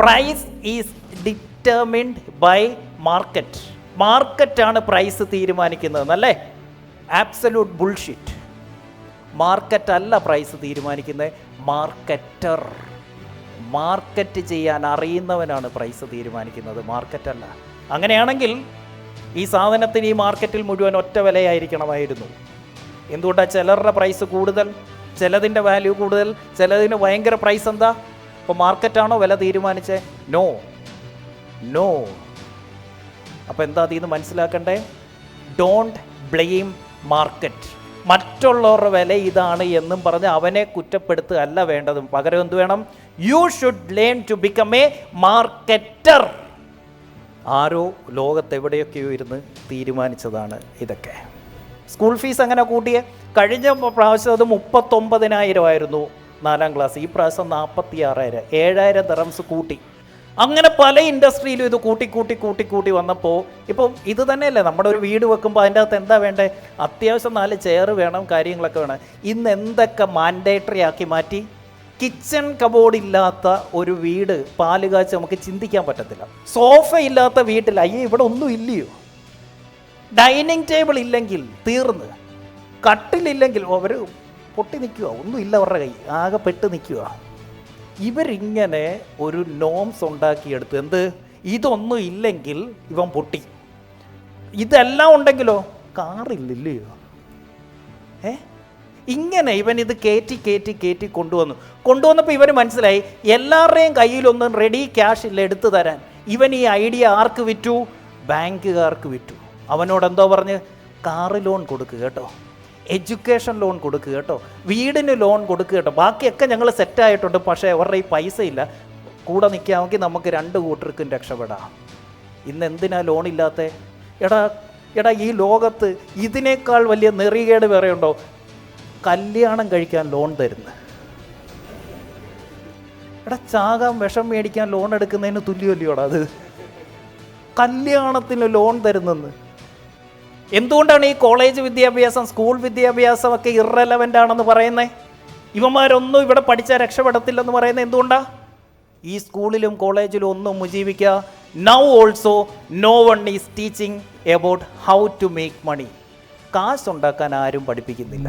Price is determined by market മാർക്കറ്റാണ് price തീരുമാനിക്കുന്നത് അല്ലേ? ആബ്സല്യൂട്ട് ബുൾഷിറ്റ് മാർക്കറ്റ് അല്ല പ്രൈസ് തീരുമാനിക്കുന്നത് മാർക്കറ്റർ മാർക്കറ്റ് ചെയ്യാൻ അറിയുന്നവനാണ് പ്രൈസ് തീരുമാനിക്കുന്നത് മാർക്കറ്റല്ല അങ്ങനെയാണെങ്കിൽ ഈ സാധനത്തിന് ഈ മാർക്കറ്റിൽ മുഴുവൻ ഒറ്റ വിലയായിരിക്കണമായിരുന്നു. എന്തുകൊണ്ടാണ് ചിലരുടെ പ്രൈസ് കൂടുതൽ? ചിലതിന്റെ വാല്യൂ കൂടുതൽ? ചിലതിന് ഭയങ്കര പ്രൈസ് എന്താ? അപ്പോൾ മാർക്കറ്റാണോ വില തീരുമാനിച്ചത് നോ. നോ. അപ്പോൾ എന്താ അതിൽ നിന്ന് മനസ്സിലാക്കണ്ടേ? ഡോണ്ട് ബ്ലെയിം മാർക്കറ്റ് മറ്റുള്ളവരുടെ വില ഇതാണ് എന്നും പറഞ്ഞ് അവനെ കുറ്റപ്പെടുത്തുക അല്ല വേണ്ടതും. പകരം എന്ത് വേണം? You should learn to become a marketer ആരോ ലോകത്തെവിടെയൊക്കെയോ ഇരുന്ന് തീരുമാനിച്ചതാണ് ഇതൊക്കെ. സ്കൂൾ ഫീസ് അങ്ങനെ കൂട്ടിയേ? കഴിഞ്ഞ പ്രാവശ്യം അത് മുപ്പത്തൊമ്പതിനായിരം ആയിരുന്നു. നാലാം ക്ലാസ് ഈ പ്രാവശ്യം നാൽപ്പത്തി ആറായിരം ഏഴായിരം ദറംസ് കൂട്ടി. അങ്ങനെ പല ഇൻഡസ്ട്രിയിലും ഇത് കൂട്ടി കൂട്ടി കൂട്ടി കൂട്ടി വന്നപ്പോൾ ഇപ്പം ഇത് തന്നെയല്ലേ നമ്മുടെ ഒരു വീട് വെക്കുമ്പോൾ അതിന്റെ അകത്ത് എന്താ വേണ്ടേ? അത്യാവശ്യം നാല് ചെയർ വേണം കാര്യങ്ങളൊക്കെ വേണം. ഇന്ന് എന്തൊക്കെ മാൻഡേറ്ററി ആക്കി മാറ്റി? കിച്ചൺ കബോർഡ് ഇല്ലാത്ത ഒരു വീട് പാൽ കാച്ച് നമുക്ക് ചിന്തിക്കാൻ പറ്റത്തില്ല. സോഫ ഇല്ലാത്ത വീട്ടിൽ അയ്യേ ഇവിടെ ഒന്നും ഇല്ലയോ? ഡൈനിങ് ടേബിൾ ഇല്ലെങ്കിൽ തീർന്ന്. കട്ടിലില്ലെങ്കിൽ അവർ പൊട്ടി നിൽക്കുക ഒന്നുമില്ല അവരുടെ കൈ. ആകെ പെട്ട് നിൽക്കുക ഇവരിങ്ങനെ ഒരു നോംസ് ഉണ്ടാക്കിയെടുത്ത് എന്ത്? ഇതൊന്നും ഇല്ലെങ്കിൽ ഇവൻ പൊട്ടി. ഇതെല്ലാം ഉണ്ടെങ്കിലോ? കാറില്ലല്ലയോ ഏ? ഇങ്ങനെ ഇവൻ ഇത് കയറ്റി കയറ്റി കയറ്റി കൊണ്ടുവന്നു. കൊണ്ടുവന്നപ്പോൾ ഇവന് മനസ്സിലായി എല്ലാവരുടെയും കയ്യിലൊന്നും റെഡി ക്യാഷ് ഇല്ല എടുത്തു തരാൻ. ഇവൻ ഈ ഐഡിയ ആർക്ക് വിറ്റു? ബാങ്കുകാർക്ക് വിറ്റു. അവനോട് എന്തോ പറഞ്ഞ് കാറ് ലോൺ കൊടുക്കുക കേട്ടോ. എഡ്യൂക്കേഷൻ ലോൺ കൊടുക്കുക കേട്ടോ. വീടിന് ലോൺ കൊടുക്കുക കേട്ടോ. ബാക്കിയൊക്കെ ഞങ്ങൾ സെറ്റായിട്ടുണ്ട് പക്ഷേ അവരുടെ ഈ പൈസ ഇല്ല കൂടെ നിൽക്കാമെങ്കിൽ നമുക്ക് രണ്ട് കൂട്ടർക്കും രക്ഷപ്പെടാം. ഇന്ന് എന്തിനാ ലോൺ ഇല്ലാത്ത? എടാ എടാ ഈ ലോകത്ത് ഇതിനേക്കാൾ വലിയ നെറികേട് വേറെ ഉണ്ടോ? കല്യാണം കഴിക്കാൻ ലോൺ തരുന്നു. എടാ ചാകാൻ വിഷം മേടിക്കാൻ ലോൺ എടുക്കുന്നതിന് തുല്യമല്ലയോടാ അത്? കല്യാണത്തിന് ലോൺ തരുന്നെന്ന്. എന്തുകൊണ്ടാണ് ഈ കോളേജ് വിദ്യാഭ്യാസം സ്കൂൾ വിദ്യാഭ്യാസം ഒക്കെ ഇറലവന്റ് ആണെന്ന് പറയുന്നത് ഇവന്മാരൊന്നും ഇവിടെ പഠിച്ചാൽ രക്ഷപ്പെടത്തില്ലെന്ന് പറയുന്നത് എന്തുകൊണ്ടാണ് ഈ സ്കൂളിലും കോളേജിലും ഒന്നും മുജീവിക്കുക now also no one is teaching about how to make money കാശ് ഉണ്ടാക്കാൻ ആരും പഠിപ്പിക്കുന്നില്ല.